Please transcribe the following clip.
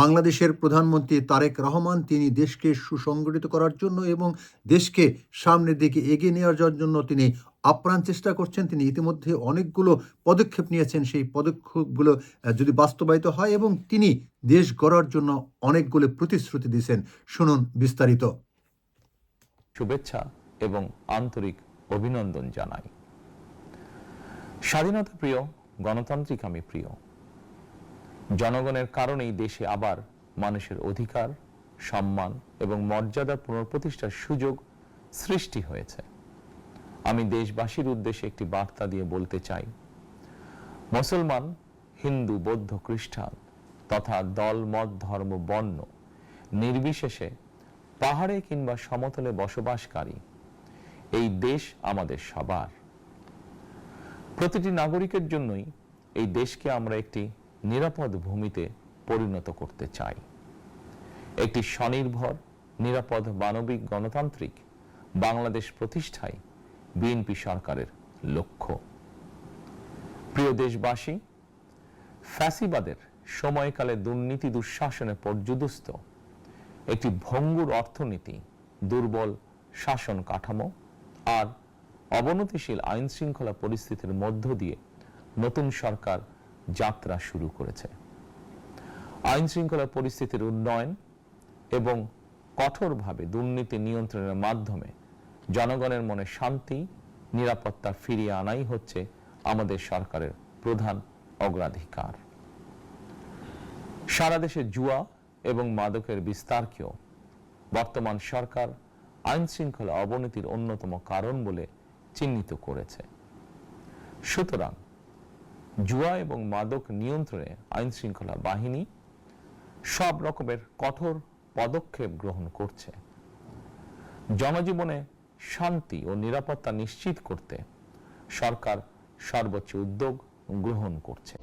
বাংলাদেশের প্রধানমন্ত্রী তারেক রহমান তিনি দেশকে সুসংগঠিত করার জন্য এবং দেশকে সামনের দিকে এগিয়ে নেওয়ার জন্য তিনি আপ্রাণ চেষ্টা করছেন। তিনি ইতিমধ্যে অনেকগুলো পদক্ষেপ নিয়েছেন। সেই পদক্ষেপগুলো যদি বাস্তবায়িত হয় এবং তিনি দেশ গড়ার জন্য অনেকগুলো প্রতিশ্রুতি দিয়েছেন। শুনুন বিস্তারিত। শুভেচ্ছা এবং আন্তরিক অভিনন্দন জানাই। স্বাধীনতা প্রিয়, গণতান্ত্রিক আমি প্রিয়। জনগণের কারণেই দেশে আবার মানুষের অধিকার, সম্মান এবং মর্যাদা পুনঃপ্রতিষ্ঠার সুযোগ সৃষ্টি হয়েছে। আমি দেশবাসীর উদ্দেশ্যে একটি বার্তা দিয়ে বলতে চাই। মুসলমান, হিন্দু, বৌদ্ধ, খ্রিস্টান তথা দল, মত, ধর্ম, বর্ণ নির্বিশেষে পাহাড়ে কিংবা সমতলে বসবাসকারী। এই দেশ আমাদের সবার। প্রতিটি নাগরিকের জন্যই এই দেশকে আমরা একটি নিরাপদ ভূমিতে পরিণত করতে চাই। একটি স্বনির্ভর, নিরাপদ মানবিক গণতান্ত্রিক বাংলাদেশ প্রতিষ্ঠায় বিএনপি সরকারের লক্ষ্য। প্রিয় দেশবাসী, ফ্যাসিবাদের সময়কালে দুর্নীতি দুঃশাসনে পর্যুদস্ত একটি ভঙ্গুর অর্থনীতি দুর্বল শাসন কাঠামো আর অবনতিশীল আইনশৃঙ্খলা পরিস্থিতির মধ্য দিয়ে নতুন সরকার যাত্রা শুরু করেছে। আইন শৃঙ্খলা পরিস্থিতির উন্নয়ন এবং কঠোরভাবে দুর্নীতি নিয়ন্ত্রণের মাধ্যমে জনগণের মনে শান্তি, নিরাপত্তা ফিরিয়ে আনাই হচ্ছে আমাদের সরকারের প্রধান অগ্রাধিকার। সারা দেশে জুয়া এবং মাদকের বিস্তারকেও বর্তমান সরকার আইন শৃঙ্খলা অবনতির অন্যতম কারণ বলে চিহ্নিত করেছে। সুতরাং জুয়া এবং মাদক নিয়ন্ত্রণে আইন শৃঙ্খলা বাহিনী সব রকমের কঠোর পদক্ষেপ গ্রহণ করছে। জনজীবনে শান্তি ও নিরাপত্তা নিশ্চিত করতে সরকার সর্বোচ্চ উদ্যোগ গ্রহণ করছে।